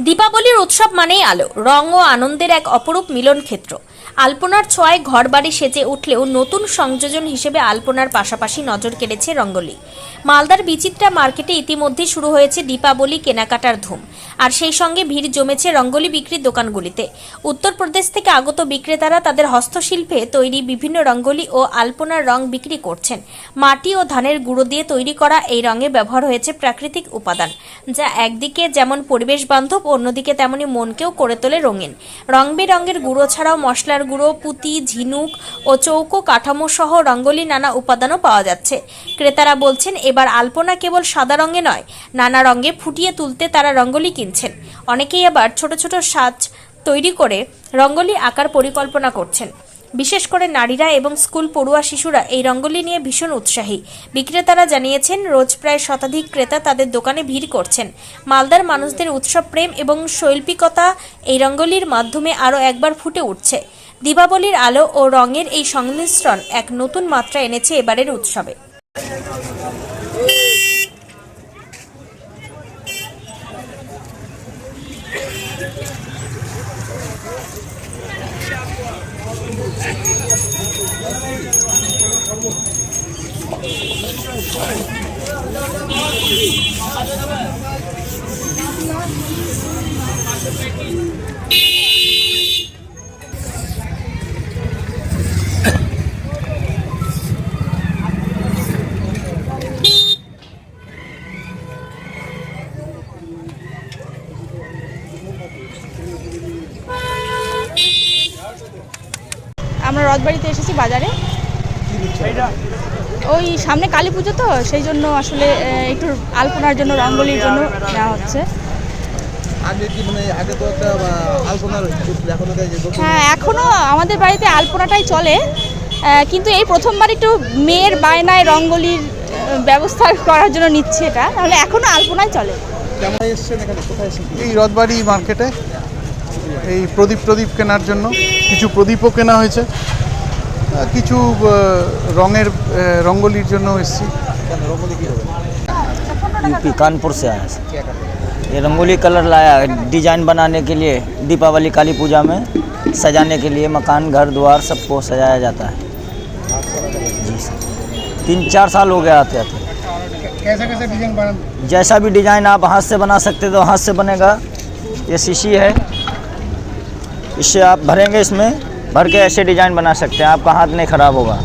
দীপাবলির উৎসব মানেই আলো। রং ও আনন্দের এক অপরূপ মিলন ক্ষেত্র আলপনার ছোঁয়ায় ঘরবাড়ি সেজে উঠলেও নতুন সংযোজন হিসেবে আলপনার পাশাপাশি নজর কেড়েছে রঙ্গোলি। মালদার বিচিত্রা মার্কেটে ইতিমধ্যে শুরু হয়েছে দীপাবলি কেনাকাটার ধুম। আর সেই সঙ্গে ভিড় জমেছে রঙ্গোলি বিক্রির দোকানগুলিতে। উত্তরপ্রদেশ থেকে আগত বিক্রেতারা তাদের হস্তশিল্পে তৈরি বিভিন্ন রঙ্গোলি ও আলপনার রং বিক্রি করছেন। মাটি ও ধানের গুঁড়ো দিয়ে তৈরি করা এই রঙে ব্যবহার হয়েছে প্রাকৃতিক উপাদান, যা একদিকে যেমন পরিবেশ বান্ধব অন্যদিকে তেমনি মনকেও করে তোলে রঙিন। রং বেরঙের গুঁড়ো ছাড়াও মশলার গুঁড়ো, পুঁতি, ঝিনুক ও চৌকো কাঠামো সহ রঙ্গোলি নানা উপাদানও পাওয়া যাচ্ছে। ক্রেতারা বলছেন, এবার আলপনা কেবল সাদা রঙে নয়, নানা রঙে ফুটিয়ে তুলতে তারা রঙ্গোলি কিনছেন। অনেকেই আবার ছোট ছোট সাজ তৈরি করে রঙ্গোলি আঁকার পরিকল্পনা করছেন। বিশেষ করে নারীরা এবং স্কুল পড়ুয়া শিশুরা এই রঙ্গোলি নিয়ে ভীষণ উৎসাহী। বিক্রেতারা জানিয়েছেন, রোজ প্রায় শতাধিক ক্রেতা তাদের দোকানে ভিড় করছেন। মালদার মানুষদের উৎসব, প্রেম এবং শৈল্পিকতা এই রঙ্গোলির মাধ্যমে আরও একবার ফুটে উঠছে। দীপাবলির আলো ও রঙের এই সংমিশ্রণ এক নতুন মাত্রা এনেছে এবারের উৎসবে। আমরা রথবাড়িতে এসেছি বাজারে। ওই সামনে কালী পুজো তো সেই জন্য আসলে একটু আলপনার জন্য রঙ্গলির জন্য নেওয়া হচ্ছে। মানে হ্যাঁ এখনও আমাদের বাড়িতে আলপনাটাই চলে। কিন্তু এই প্রথমবার একটু মেয়ের বায়নায় রঙ্গলির ব্যবস্থা করার জন্য নিচ্ছে এটা। তাহলে এখনও আলপনাই চলে। কেমন এসছেন এখানে? কোথায় এসেছেন? এই রথবাড়ি মার্কেটে। এই প্রদীপ প্রদীপ কেনার জন্য কিছু প্রদীপও কেনা হয়েছে আর কিছু আহ, রঙের আহ, রঙ্গোলির জন্য এসেছি কেন রঙ্গলি কি হবে यूपी कानपुर से आया है ये रंगोली कलर लाया है डिजाइन बनाने के लिए दीपावली काली पूजा में सजाने के लिए मकान घर द्वार सबको सजाया जाता है जी सर तीन चार साल हो गया आते आते कैसा कैसा डिजाइन बना जैसा भी डिजाइन आप हाथ से बना सकते तो हाथ से बनेगा ये शीशी है इससे आप भरेंगे इसमें, भर के ऐसे डिज़ाइन बना सकते हैं, आपका हाथ नहीं खराब होगा।